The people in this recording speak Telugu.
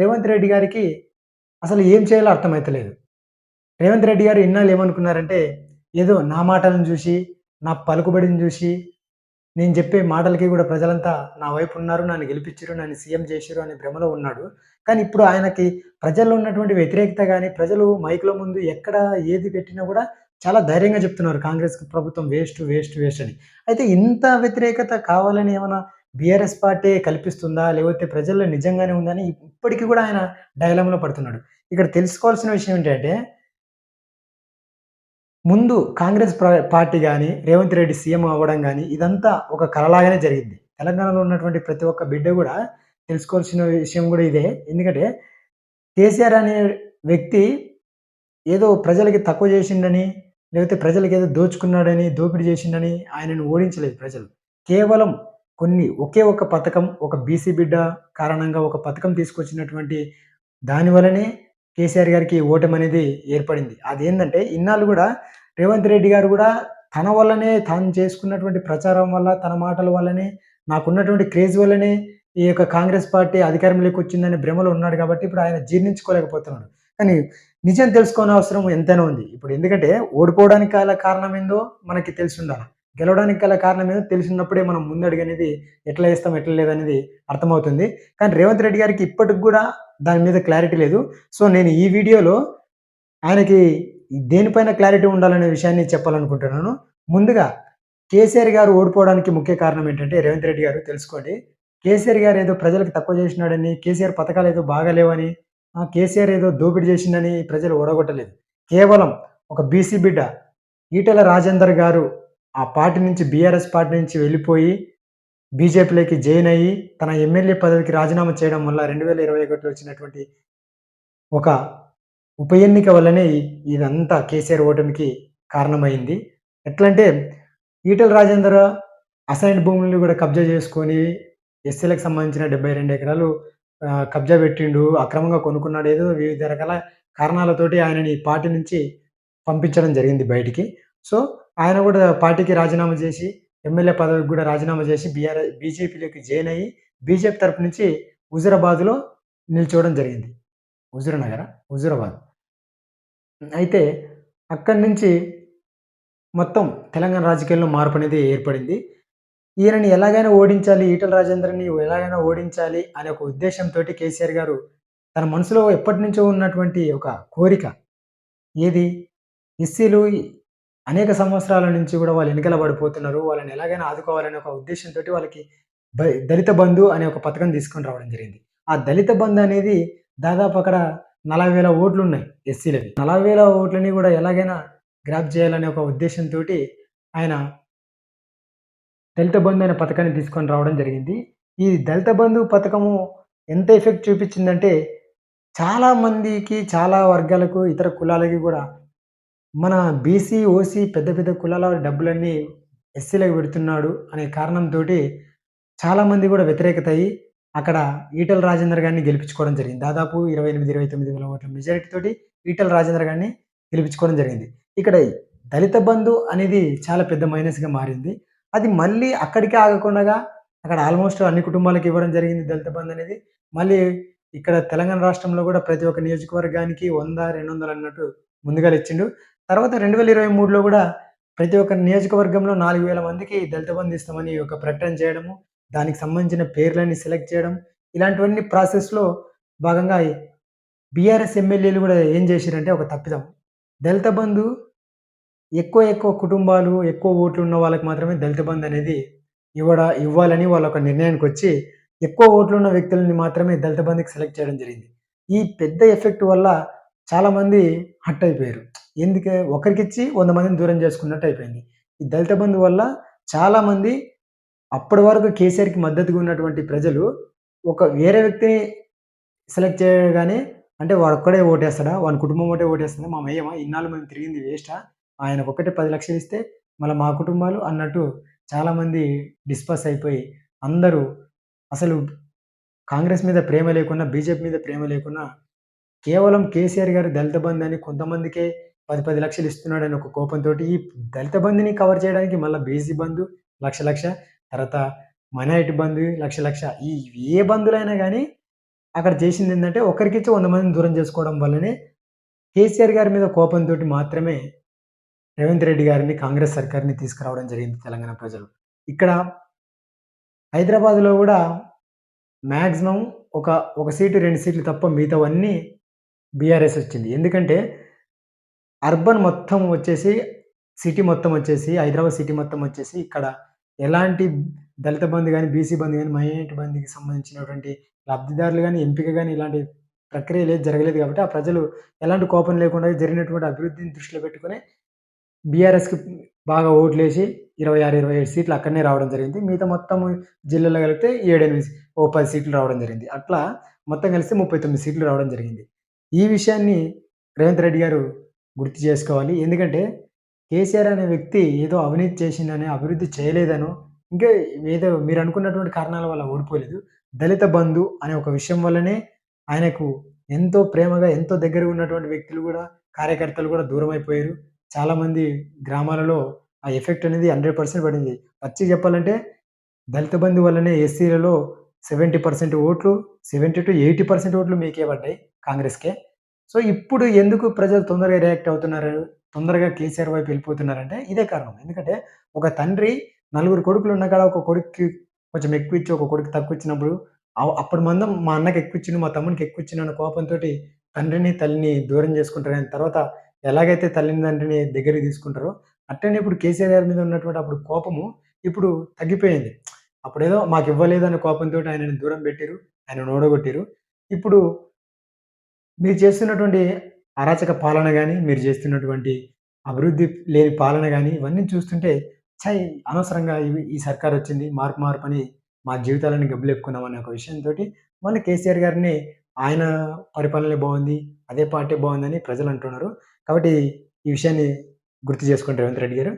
రేవంత్ రెడ్డి గారికి అసలు ఏం చేయాలో అర్థమైతలేదు. రేవంత్ రెడ్డి గారు ఇన్నాళ్ళు ఏమనుకున్నారంటే, ఏదో నా మాటలను చూసి నా పలుకుబడిని చూసి నేను చెప్పే మాటలకి కూడా ప్రజలంతా నా వైపు ఉన్నారు. నన్ను గెలిపించారు నన్ను సీఎం చేశారు అనే భ్రమలో ఉన్నాడు. కానీ ఇప్పుడు ఆయనకి ప్రజల్లో ఉన్నటువంటి వ్యతిరేకత కానీ ప్రజలు మైకుల ముందు ఎక్కడ ఏది పెట్టినా కూడా చాలా ధైర్యంగా చెప్తున్నారు. కాంగ్రెస్ ప్రభుత్వం వేస్ట్, వేస్ట్, వేస్ట్ అని. అయితే ఇంత వ్యతిరేకత కావాలని ఏమైనా బీఆర్ఎస్ పార్టీ కల్పిస్తుందా? లేకపోతే ప్రజల్లో నిజంగానే ఉందని ఇప్పటికీ కూడా ఆయన డైలంలో పడుతున్నాడు. ఇక్కడ తెలుసుకోవాల్సిన విషయం ఏంటంటే ముందు కాంగ్రెస్ పార్టీ కానీ రేవంత్ రెడ్డి సీఎం అవ్వడం కానీ ఇదంతా ఒక కలలాగానే జరిగింది. తెలంగాణలో ఉన్నటువంటి ప్రతి ఒక్క బిడ్డ కూడా తెలుసుకోవాల్సిన విషయం కూడా ఇదే. ఎందుకంటే కేసీఆర్ అనే వ్యక్తి ఏదో ప్రజలకి తక్కువ చేసిండని, లేకపోతే ప్రజలకి ఏదో దోచుకున్నాడని, దోపిడీ చేసిండని ఆయనను ఓడించలేదు ప్రజలు. కేవలం కొన్ని ఒకే ఒక పథకం, ఒక బీసీ బిడ్డ కారణంగా ఒక పథకం తీసుకొచ్చినటువంటి దానివల్లనే కేసీఆర్ గారికి ఓటమనేది ఏర్పడింది. అదేంటంటే ఇన్నాళ్ళు కూడా రేవంత్ రెడ్డి గారు కూడా తన వల్లనే తాను చేసుకున్నటువంటి ప్రచారం వల్ల, తన మాటల వల్లనే, నాకున్నటువంటి క్రేజ్ వల్లనే ఈ యొక్క కాంగ్రెస్ పార్టీ అధికారంలోకి వచ్చిందనే భ్రమలో ఉన్నాడు కాబట్టి ఇప్పుడు ఆయన జీర్ణించుకోలేకపోతున్నాడు. కానీ నిజం తెలుసుకోని అవసరం ఎంతైనా ఉంది. ఇప్పుడు ఎందుకంటే ఓడిపోవడానికి గల కారణం ఏందో మనకి ఉండాలి గెలవడానికి గల కారణం ఏదో తెలిసినప్పుడే మనం ముందడుగనేది ఎట్లా వేస్తాం ఎట్లా లేదనేది అర్థమవుతుంది. కానీ రేవంత్ రెడ్డి గారికి ఇప్పటికి కూడా దాని మీద క్లారిటీ లేదు. సో నేను ఈ వీడియోలో ఆయనకి దేనిపైన క్లారిటీ ఉండాలనే విషయాన్ని చెప్పాలనుకుంటున్నాను. ముందుగా కేసీఆర్ గారు ఓడిపోవడానికి ముఖ్య కారణం ఏంటంటే రేవంత్ రెడ్డి గారు తెలుసుకోండి. కేసీఆర్ గారు ఏదో ప్రజలకు తక్కువ చేసినాడని, కేసీఆర్ పథకాలు ఏదో బాగాలేవని, కేసీఆర్ ఏదో దోపిడీ చేసిందని ప్రజలు ఓడగొట్టలేదు. కేవలం ఒక బీసీ బిడ్డ ఈటెల రాజేందర్ గారు ఆ పార్టీ నుంచి బీఆర్ఎస్ పార్టీ నుంచి వెళ్ళిపోయి బీజేపీలోకి జాయిన్ అయ్యి, తన ఎమ్మెల్యే పదవికి రాజీనామా చేయడం వల్ల 2021లో వచ్చినటువంటి ఒక ఉప ఎన్నిక వల్లనే ఇదంతా కేసీఆర్ ఓటమికి కారణమైంది. ఎట్లంటే ఈటల రాజేందర్ అసైన్ భూములను కూడా కబ్జా చేసుకొని ఎస్సీలకు సంబంధించిన 72 ఎకరాలు కబ్జా పెట్టిండు. అక్రమంగా కొనుక్కున్నాడు. ఏదో వివిధ రకాల కారణాలతోటి ఆయనని పార్టీ నుంచి పంపించడం జరిగింది బయటికి. సో, ఆయన కూడా పార్టీకి రాజీనామా చేసి, ఎమ్మెల్యే పదవికి కూడా రాజీనామా చేసి బీఆర్ బీజేపీలోకి జాయిన్ అయ్యి, బీజేపీ తరపు నుంచి హుజురాబాద్లో నిల్చోవడం జరిగింది. హుజూర్ హుజురాబాద్ హుజూరాబాద్. అయితే అక్కడి నుంచి మొత్తం తెలంగాణ రాజకీయాల్లో మార్పు అనేది ఏర్పడింది. ఈయనని ఎలాగైనా ఓడించాలి, ఈటల రాజేందర్‌ని ఎలాగైనా ఓడించాలి అనే ఒక ఉద్దేశంతో కేసీఆర్ గారు తన మనసులో ఎప్పటినుంచో ఉన్నటువంటి ఒక కోరిక ఏది? ఎస్సీలు అనేక సంవత్సరాల నుంచి కూడా వాళ్ళు వెనకల పడిపోతున్నారు. వాళ్ళని ఎలాగైనా ఆదుకోవాలనే ఒక ఉద్దేశంతో వాళ్ళకి దళిత బంధు అనే ఒక పథకం తీసుకొని రావడం జరిగింది. ఆ దళిత బంధు అనేది దాదాపు అక్కడ 40,000 ఓట్లున్నాయి ఎస్సీలవి. 40,000 ఓట్లని కూడా ఎలాగైనా గ్రాప్ చేయాలనే ఒక ఉద్దేశంతో ఆయన దళిత బంధు అనే పథకాన్ని తీసుకొని రావడం జరిగింది. ఈ దళిత బంధు పథకము ఎంత ఎఫెక్ట్ చూపించిందంటే చాలా మందికి, చాలా వర్గాలకు, ఇతర కులాలకి కూడా మన బీసీ, ఓసీ పెద్ద పెద్ద కులాల డబ్బులన్నీ ఎస్సీలకు పెడుతున్నాడు అనే కారణంతోటి చాలామంది కూడా వ్యతిరేకత అయ్యి, అక్కడ ఈటెల రాజేందర్ గారిని గెలిపించుకోవడం జరిగింది. దాదాపు 28, 29 వేల ఓట్ల మెజారిటీ తోటి ఈటల రాజేందర్ గారిని గెలిపించుకోవడం జరిగింది. ఇక్కడ దళిత బంధు అనేది చాలా పెద్ద మైనస్‌గా మారింది. అది మళ్ళీ అక్కడికే ఆగకుండా అక్కడ ఆల్‌మోస్ట్ అన్ని కుటుంబాలకు ఇవ్వడం జరిగింది దళిత బంధు అనేది. మళ్ళీ ఇక్కడ తెలంగాణ రాష్ట్రంలో కూడా ప్రతి ఒక్క నియోజకవర్గానికి 100, 200 అన్నట్టు ముందుగా ఇచ్చిండు. తర్వాత రెండు వేల ఇరవై మూడులో కూడా ప్రతి ఒక్క నియోజకవర్గంలో 4000 మందికి దళిత బంధు ఇస్తామని ఒక ప్రకటన చేయడము, దానికి సంబంధించిన పేర్లని సెలెక్ట్ చేయడం, ఇలాంటివన్నీ ప్రాసెస్‌లో భాగంగా బీఆర్ఎస్ ఎమ్మెల్యేలు కూడా ఏం చేశారంటే ఒక తప్పిదం. దళిత బంధు ఎక్కువ ఎక్కువ కుటుంబాలు, ఎక్కువ ఓట్లు ఉన్న వాళ్ళకి మాత్రమే దళిత బంధు అనేది ఇవ్వడ ఇవ్వాలని వాళ్ళ ఒక నిర్ణయానికి వచ్చి ఎక్కువ ఓట్లున్న వ్యక్తులని మాత్రమే దళిత బంధుకి సెలెక్ట్ చేయడం జరిగింది. ఈ పెద్ద ఎఫెక్ట్ వల్ల చాలామంది హట్ అయిపోయారు. ఎందుకే ఒకరికిచ్చి వంద మందిని దూరం చేసుకున్నట్టు అయిపోయింది. ఈ దళిత బంధు వల్ల చాలామంది అప్పటి వరకు కేసీఆర్‌కి మద్దతుగా ఉన్నటువంటి ప్రజలు ఒక వేరే వ్యక్తిని సెలెక్ట్ చేయగానే అంటే వాడు ఒక్కడే ఓటేస్తాడా? వాని కుటుంబం ఒకటే ఓటేస్తదా? మా ఎయ్యమా? ఇన్నాళ్ళు మేము తిరిగింది వేస్టా? ఆయనకొక్కటే 10,00,000 ఇస్తే మళ్ళీ మా కుటుంబాలు అన్నట్టు చాలామంది డిస్పర్స్ అయిపోయి అందరూ అసలు కాంగ్రెస్ మీద ప్రేమ లేకున్నా, బీజేపీ మీద ప్రేమ లేకున్నా కేవలం కేసీఆర్ గారు దళిత బంధు అని కొంతమందికే పది పది లక్షలు ఇస్తున్నాడని ఒక కోపంతోటి ఈ దళిత బంధుని కవర్ చేయడానికి మళ్ళీ బీసీ బంధు లక్ష, లక్ష తర్వాత మైనారిటీ బంధు లక్ష, లక్ష ఈ ఏ బంధులైనా కానీ అక్కడ చేసింది ఏంటంటే ఒకరికిచ్చి వంద మందిని దూరం చేసుకోవడం వల్లనే కేసీఆర్ గారి మీద కోపంతో మాత్రమే రేవంత్ రెడ్డి గారిని, కాంగ్రెస్ సర్కార్‌ని తీసుకురావడం జరిగింది తెలంగాణ ప్రజలు. ఇక్కడ హైదరాబాద్‌లో కూడా మ్యాక్సిమం ఒక, ఒక సీటు, రెండు సీట్లు తప్ప మిగతావన్నీ బీఆర్ఎస్ వచ్చింది. ఎందుకంటే అర్బన్ మొత్తం వచ్చేసి, సిటీ మొత్తం వచ్చేసి, హైదరాబాద్ సిటీ మొత్తం వచ్చేసి ఇక్కడ ఎలాంటి దళిత బంధు కానీ బీసీ బంధు కానీ మైనారిటీ బంధుకి సంబంధించినటువంటి లబ్ధిదారులు కానీ ఎంపిక కానీ ఇలాంటి ప్రక్రియలేది జరగలేదు కాబట్టి, ఆ ప్రజలు ఎలాంటి కోపం లేకుండా జరిగినటువంటి అభివృద్ధిని దృష్టిలో పెట్టుకొని బీఆర్ఎస్‌కి బాగా ఓట్లేసి 26, 27 సీట్లు అక్కడనే రావడం జరిగింది. మిగతా మొత్తం జిల్లాలో కలిపితే 7, 8 ఓ పది సీట్లు రావడం జరిగింది. అట్లా మొత్తం కలిసి 39 సీట్లు రావడం జరిగింది. ఈ విషయాన్ని రేవంత్ రెడ్డి గారు గుర్తు చేసుకోవాలి. ఎందుకంటే కేసీఆర్ అనే వ్యక్తి ఏదో అవినీతి చేసిందని అభివృద్ధి చేయలేదనో, ఇంకా ఏదో మీరు అనుకున్నటువంటి కారణాల వల్ల ఓడిపోలేదు. దళిత బంధు అనే ఒక విషయం వల్లనే ఆయనకు ఎంతో ప్రేమగా, ఎంతో దగ్గరగా ఉన్నటువంటి వ్యక్తులు కూడా కార్యకర్తలు కూడా దూరం అయిపోయారు చాలామంది గ్రామాలలో ఆ ఎఫెక్ట్ అనేది 100% పడింది. వచ్చి చెప్పాలంటే దళిత బంధు వల్లనే ఎస్సీలలో 70% ఓట్లు 70-80% ఓట్లు మీకే పడ్డాయి కాంగ్రెస్‌కే. సో, ఇప్పుడు ఎందుకు ప్రజలు తొందరగా రియాక్ట్ అవుతున్నారు? తొందరగా కేసీఆర్ వైపు వెళ్ళిపోతున్నారంటే ఇదే కారణం. ఎందుకంటే ఒక తండ్రి నలుగురు కొడుకులు ఉన్న కాడ ఒక కొడుక్కి కొంచెం ఎక్కువ ఇచ్చి ఒక కొడుకు తక్కువ ఇచ్చినప్పుడు అప్పుడు మందం మా అన్నకి ఎక్కువిచ్చిండు, మా తమ్మునికి ఎక్కువ అన్న కోపంతోటి తండ్రిని, తల్లిని దూరం చేసుకుంటారు గాని తర్వాత ఎలాగైతే తల్లిని, తండ్రిని దగ్గరికి తీసుకుంటారో అట్లనే ఇప్పుడు కేసీఆర్ గారి మీద ఉన్నటువంటి అప్పుడు కోపము ఇప్పుడు తగ్గిపోయింది. అప్పుడేదో మాకు ఇవ్వలేదని కోపంతో ఆయనని దూరం పెట్టారు ఆయనను ఓడగొట్టిర్రు. ఇప్పుడు మీరు చేస్తున్నటువంటి అరాచక పాలన కానీ మీరు చేస్తున్నటువంటి అభివృద్ధి లేని పాలన కానీ ఇవన్నీ చూస్తుంటే చై అనవసరంగా ఇవి ఈ సర్కారొచ్చింది. మార్పు మార్పు అని మా జీవితాలను గబ్బిలేపుకున్నాం అనే ఒక విషయంతోటి మళ్ళీ కేసీఆర్ గారిని ఆయన పరిపాలన బాగుంది అదే పార్టీ బాగుందని ప్రజలు అంటున్నారు కాబట్టి ఈ విషయాన్ని గుర్తు చేసుకోండి రేవంత్ రెడ్డి గారు.